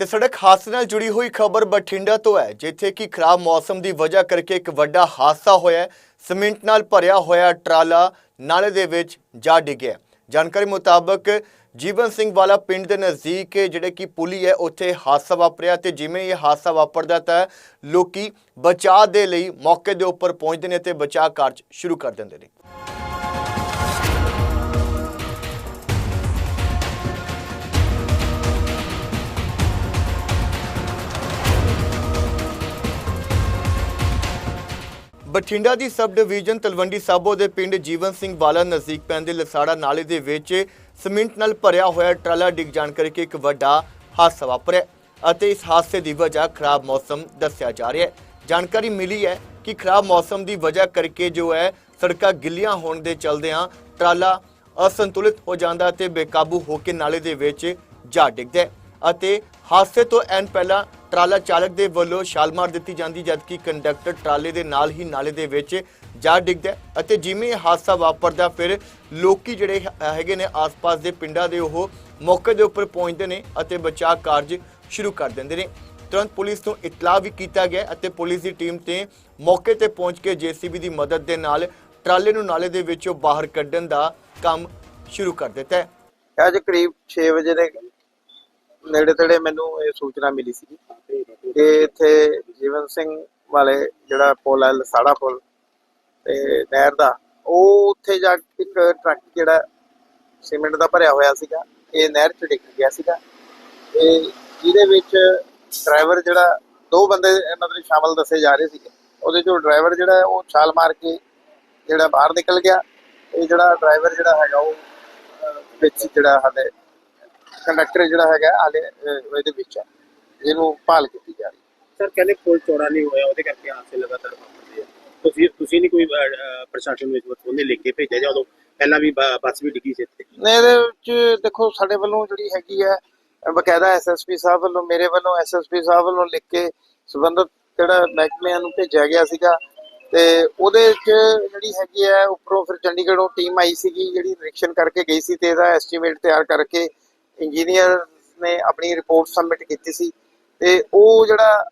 ਤੇ ਸੜਕ ਹਾਦਸੇ ਨਾਲ ਜੁੜੀ ਹੋਈ ਖਬਰ ਬਠਿੰਡਾ ਤੋਂ ਹੈ, ਜਿੱਥੇ ਕਿ ਖਰਾਬ ਮੌਸਮ ਦੀ ਵਜ੍ਹਾ ਕਰਕੇ ਇੱਕ ਵੱਡਾ ਹਾਦਸਾ ਹੋਇਆ ਹੈ। ਸੀਮਿੰਟ ਨਾਲ ਭਰਿਆ ਹੋਇਆ ਟਰਾਲਾ ਨਾਲੇ ਦੇ ਵਿੱਚ ਜਾ ਡਿੱਗਿਆ ਜਾਣਕਾਰੀ ਮੁਤਾਬਕ ਜੀਵਨ ਸਿੰਘ ਵਾਲਾ ਪਿੰਡ ਦੇ ਨਜ਼ਦੀਕ ਜਿਹੜੇ ਕਿ ਪੁਲੀ ਹੈ, ਉੱਥੇ ਹਾਦਸਾ ਵਾਪਰਿਆ ਤੇ ਜਿਵੇਂ ਇਹ ਹਾਦਸਾ ਵਾਪਰਦਾ ਤਾਂ ਲੋਕੀ ਬਚਾਅ ਦੇ ਲਈ ਮੌਕੇ ਦੇ ਉੱਪਰ ਪਹੁੰਚਦੇ ਨੇ ਤੇ ਬਚਾਅ ਕਾਰਜ ਸ਼ੁਰੂ ਕਰ ਦਿੰਦੇ ਨੇ ਬਠਿੰਡਾ ਦੀ ਸਬ ਡਿਵੀਜ਼ਨ ਤਲਵੰਡੀ ਸਾਬੋ ਦੇ ਪਿੰਡ ਜੀਵਨ ਸਿੰਘ ਵਾਲਾ ਨਜ਼ਦੀਕ ਪੈਂਦੇ ਲਸਾੜਾ ਨਾਲੇ ਦੇ ਵਿੱਚ ਸੀਮਿੰਟ ਨਾਲ ਭਰਿਆ ਹੋਇਆ ਟਰਾਲਾ ਡਿੱਗ ਜਾਣ ਕਰਕੇ ਇੱਕ ਵੱਡਾ ਹਾਦਸਾ ਵਾਪਰਿਆ ਅਤੇ ਇਸ ਹਾਦਸੇ ਦੀ ਵਜ੍ਹਾ ਖਰਾਬ ਮੌਸਮ ਦੱਸਿਆ ਜਾ ਰਿਹਾ ਹੈ। ਜਾਣਕਾਰੀ ਮਿਲੀ ਹੈ ਕਿ ਖਰਾਬ ਮੌਸਮ ਦੀ ਵਜ੍ਹਾ ਕਰਕੇ ਜੋ ਹੈ, ਸੜਕਾਂ ਗਿੱਲੀਆਂ ਹੋਣ ਦੇ ਚਲਦਿਆਂ ਟਰਾਲਾ ਅਸੰਤੁਲਿਤ ਹੋ ਜਾਂਦਾ ਤੇ ਬੇਕਾਬੂ ਹੋ ਕੇ ਨਾਲੇ ਦੇ ਵਿੱਚ ਜਾ ਡਿੱਗਦਾ ਅਤੇ ਹਾਦਸੇ ਤੋਂ ਐਨ ਪਹਿਲਾਂ ਟਰਾਲਾ ਚਾਲਕ ਦੇ ਵੱਲੋਂ ਛਾਲ ਮਾਰ ਦਿੱਤੀ ਜਾਂਦੀ, ਜਦਕਿ ਕੰਡਕਟਰ ਟਰਾਲੇ ਦੇ ਨਾਲ ਹੀ ਨਾਲੇ ਦੇ ਵਿੱਚ ਜਾ ਡਿੱਗਦਾ ਅਤੇ ਜਿਵੇਂ ਹਾਦਸਾ ਵਾਪਰਦਾ, ਫਿਰ ਲੋਕੀ ਜਿਹੜੇ ਹੈਗੇ ਨੇ ਆਸ-ਪਾਸ ਦੇ ਪਿੰਡਾਂ ਦੇ ਉਹ ਮੌਕੇ ਦੇ ਉੱਪਰ ਪਹੁੰਚਦੇ ਨੇ ਅਤੇ ਬਚਾਅ ਕਾਰਜ ਸ਼ੁਰੂ ਕਰ ਦਿੰਦੇ ਨੇ। ਤੁਰੰਤ ਪੁਲਿਸ ਨੂੰ ਇਤਲਾਹ ਵੀ ਕੀਤਾ ਗਿਆ ਅਤੇ ਪੁਲਿਸ ਦੀ ਟੀਮ ਤੇ ਮੌਕੇ ਤੇ ਪਹੁੰਚ ਕੇ ਜੀਸੀਬੀ ਦੀ ਮਦਦ ਦੇ ਨਾਲ ਟਰਾਲੇ ਨੂੰ ਨਾਲੇ ਦੇ ਵਿੱਚੋਂ ਬਾਹਰ ਕੱਢਣ ਦਾ ਕੰਮ ਸ਼ੁਰੂ ਕਰ ਦਿੱਤਾ ਹੈ। ਅੱਜ ਕਰੀਬ 6 ਵਜੇ ਦੇ ਨੇੜੇ ਤੇੜੇ ਮੈਨੂੰ ਇਹ ਸੂਚਨਾ ਮਿਲੀ ਸੀ ਕਿ ਇੱਥੇ ਜੀਵਨ ਸਿੰਘ ਵਾਲੇ ਜਿਹੜਾ ਪੁਲ ਹੈ, ਲਸਾੜਾ ਪੁਲ ਤੇ ਨਹਿਰ ਦਾ, ਉਹ ਉੱਥੇ ਜਾ ਕੇ ਇੱਕ ਟਰੱਕ ਜਿਹੜਾ ਸੀਮੈਂਟ ਦਾ ਭਰਿਆ ਹੋਇਆ ਸੀਗਾ, ਇਹ ਨਹਿਰ 'ਚ ਡਿੱਗ ਗਿਆ ਸੀਗਾ ਤੇ ਜਿਹਦੇ ਵਿੱਚ ਡਰਾਈਵਰ ਜਿਹੜਾ, ਦੋ ਬੰਦੇ ਮਤਲਬ ਸ਼ਾਮਲ ਦੱਸੇ ਜਾ ਰਹੇ ਸੀਗੇ। ਉਹਦੇ ਚੋਂ ਡਰਾਈਵਰ ਜਿਹੜਾ ਉਹ ਛਾਲ ਮਾਰ ਕੇ ਜਿਹੜਾ ਬਾਹਰ ਨਿਕਲ ਗਿਆ। ਇਹ ਜਿਹੜਾ ਡਰਾਈਵਰ ਜਿਹੜਾ ਹੈਗਾ, ਉਹ ਵਿੱਚ ਜਿਹੜਾ ਹਾਲੇ ਕੰਡਕਟਰ ਜਿਹੜਾ ਹੈਗਾ ਹਾਲੇ ਇਹਦੇ ਵਿੱਚ ਹੈ ਜਿਹਨੂੰ ਭਾਲ ਕੀਤੀ ਜਾ ਰਹੀ ਹੈ। ਸਰ ਕਹਿੰਦੇ ਪੁਲ ਚੌੜਾ ਨਹੀਂ ਹੋਇਆ ਉਹਦੇ ਕਰਕੇ ਹਾਦਸੇ ਲਗਾਤਾਰ ਵਾਪਰਦੇ ਆ। ਤੁਸੀਂ ਤੁਸੀਂ ਨਹੀਂ ਕੋਈ ਪ੍ਰਸ਼ਾਸਨ ਵਕਤ ਉਹਨੇ ਲਿਖ ਕੇ ਭੇਜਿਆ ਜਾਂ ਉਦੋਂ ਪਹਿਲਾਂ ਵੀ ਬੱਸ ਵੀ ਡਿੱਗੀ ਸੀ ਇੱਥੇ? ਨੇ ਇਹਦੇ ਵਿੱਚ ਦੇਖੋ ਸਾਡੇ ਵੱਲੋਂ ਜਿਹੜੀ ਹੈਗੀ ਹੈ ਬਕਾਇਦਾ ਐਸਐਸਪੀ ਸਾਹਿਬ ਵੱਲੋਂ ਮੇਰੇ ਵੱਲੋਂ ਐਸਐਸਪੀ ਸਾਹਿਬ ਵੱਲੋਂ ਲਿਖ ਕੇ ਸੰਬੰਧਿਤ ਜਿਹੜਾ ਮਹਿਕਮਿਆਂ ਨੂੰ ਭੇਜਿਆ ਗਿਆ ਸੀਗਾ। ਤੇ ਉਹਦੇ ਵਿੱਚ ਜਿਹੜੀ ਹੈਗੀ ਹੈ ਉੱਪਰੋਂ ਫਿਰ ਚੰਡੀਗੜ੍ਹੋਂ ਟੀਮ ਆਈ ਸੀਗੀ ਜਿਹੜੀ ਨਿਰੀਖਣ ਕਰਕੇ ਗਈ ਸੀ ਤੇ ਇਹਦਾ ਐਸਟੀਮੇਟ ਤਿਆਰ ਕਰਕੇ ਇੰਜੀਨੀਅਰ ਨੇ ਆਪਣੀ ਰਿਪੋਰਟ ਸਬਮਿਟ ਕੀਤੀ ਸੀ ਤੇ ਉਹ ਜਿਹੜਾ